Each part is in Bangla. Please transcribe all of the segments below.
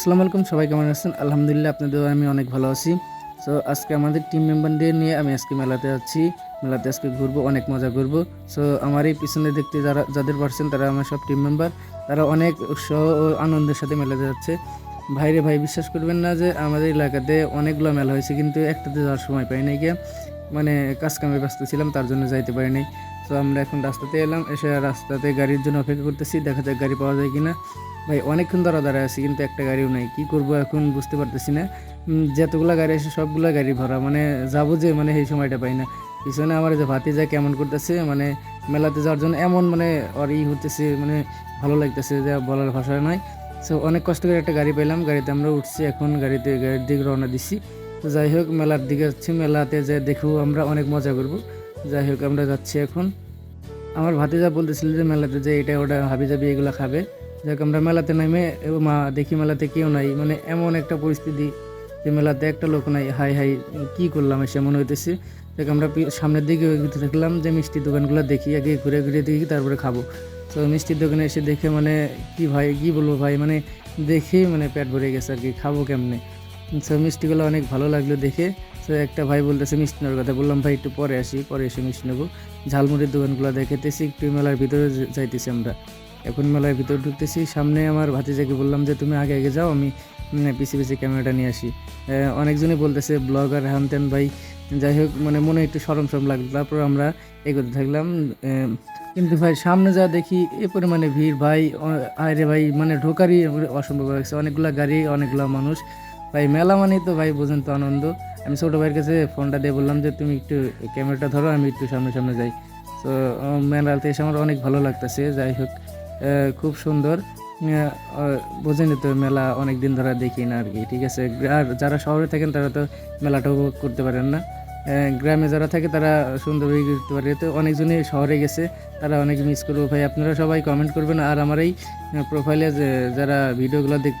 আসসালামু আলাইকুম, সবাই কেমন আছেন? আলহামদুলিল্লাহ, আপনাদের আমি অনেক ভালো আছি। সো আজকে আমাদের টিম মেম্বারদের নিয়ে আমি আজকে মেলাতে যাচ্ছি। মেলাতে আজকে ঘুরবো, অনেক মজা করব। সো আমার এই পিছনে দেখতে যারা, যাদের পারছেন, তারা আমার সব টিম মেম্বার তারা অনেক উৎসাহ ও আনন্দের সাথে মেলাতে যাচ্ছে। ভাইরে ভাই, বিশ্বাস করবেন না যে, আমাদের এলাকাতে অনেকগুলো মেলা হয়েছে, কিন্তু একটাতে যাওয়ার সময় পাই নাই গিয়ে মানে কাজ কামে ব্যস্ত ছিলাম, তার জন্য যাইতে পারি তো আমরা এখন রাস্তাতে এলাম, এসে রাস্তাতে গাড়ির জন্য অপেক্ষা করতেছি, দেখা যাক গাড়ি পাওয়া যায় কিনা। ভাই, অনেকক্ষণ ধরা দাঁড়ায় আছি, কিন্তু একটা গাড়িও নাই। কি করব এখন বুঝতে পারতেছি না। যতগুলা গাড়ি আছে, সবগুলা গাড়ি ভরা। মানে যাব যে মানে সেই সময়টা পাই না। পিছনে আমার যে ভাতি যা কেমন করতেছে মানে মেলাতে যাওয়ার জন্য এমন মানে ওর ই হতেছে মানে ভালো লাগতেছে যা বলার ভাষা নয়। সো অনেক কষ্ট করে একটা গাড়ি পেলাম গাড়িতে আমরা উঠছি, এখন গাড়িতে গাড়ির দিকে রওনা দিছি। তো যাই হোক, মেলার দিকে যাচ্ছি। মেলাতে যে দেখব আমরা অনেক মজা করব। যাই হোক, আমরা যাচ্ছি এখন। আমার ভাতিজা বলতেছিল যে, মেলাতে যে এটা ওটা হাবি জাবি এগুলো খাবে। যাক, আমরা মেলাতে নেমে মা দেখি মেলাতে কেউ নাই। মানে এমন একটা পরিস্থিতি যে মেলাতে একটা লোক নাই। হাই হাই, কি করলাম এসে, মনে হইতেছে। দেখ আমরা সামনের দিকে থাকলাম যে মিষ্টির দোকানগুলো দেখি, আগে ঘুরে ঘুরে দেখি, তারপরে খাব। তো মিষ্টির দোকানে এসে দেখে মানে কি ভাই, কি বলব ভাই মানে দেখেই মানে পেট ভরে গেছে আর কি, খাব কেমনে? তো মিষ্টিগুলো অনেক ভালো লাগল দেখে। তো একটা ভাই বলতেছে, মিষ্টি নেওয়ার কথা। বললাম, ভাই, একটু পরে আসি, পরে এসে মিষ্টি নেব। ঝালমুড়ির দোকানগুলো দেখেতেছি একটু মেলার ভিতরে যাইতেছি আমরা। এখন মেলার ভিতরে ঢুকতেছি। সামনে আমার ভাতিজাকে বললাম যে, তুমি আগে আগে যাও, আমি পিছিয়ে পিছিয়ে ক্যামেরাটা নিয়ে আসি। অনেকজনই বলতেছে, ব্লগার হ্যান ভাই। যাই হোক মানে মনে একটু সরম সরম লাগল। তারপর আমরা এগোতে থাকলাম কিন্তু ভাই, সামনে যা দেখি, এ পরিমাণে ভিড় ভাই আরে ভাই মানে ঢোকারই অসম্ভব লাগছে অনেকগুলা গাড়ি, অনেকগুলা মানুষ। ভাই, মেলা মানে তো ভাই বোঝেন তো আনন্দ। আমি ছোটো ভাইয়ের কাছে ফোনটা দিয়ে বললাম যে, তুমি একটু ক্যামেরাটা ধরো, আমি একটু সামনে সামনে যাই। তো মেলাতে এসে আমার অনেক ভালো লাগতেছে। যাই হোক খুব সুন্দর। বোঝেনি তো, মেলা অনেক দিন ধরে দেখি না আর কি ঠিক আছে? আর যারা শহরে থাকেন, তারা তো মেলাটা উপভোগ করতে পারেন না। গ্রামে যারা থাকে, তারা সুন্দরভাবে করতে পারে। তো অনেকজনই শহরে গেছে, তারা অনেক মিস করব। ভাই, আপনারা সবাই কমেন্ট করবেন। আর আমার এই প্রোফাইলে যারা ভিডিওগুলো দেখ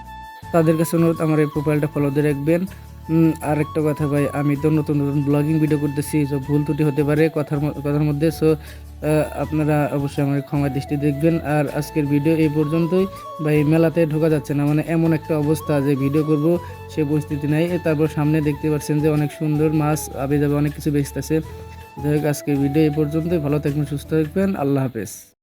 তাদের কাছে অনুরোধ, আমার এই প্রোফাইলটা ফলো দিয়ে রাখবেন। উম, আর একটা কথা ভাই আমি তো নতুন নতুন ব্লগিং ভিডিও করতেছি সো ভুল ত্রুটি হতে পারে কথার কথার মধ্যে সো আপনারা অবশ্যই আমার ক্ষমা দৃষ্টি দেখবেন। আর আজকের ভিডিও এই পর্যন্তই। ভাই মেলাতে ঢোকা যাচ্ছে না মানে এমন একটা অবস্থা যে ভিডিও করব সে পরিস্থিতি নাই। তারপর সামনে দেখতে পাচ্ছেন যে অনেক সুন্দর মাছ আবে যাবে অনেক কিছু বেচতেছে। যাই হোক আজকের ভিডিও এই পর্যন্তই। ভালো থাকবেন সুস্থ থাকবেন। আল্লাহ হাফেজ।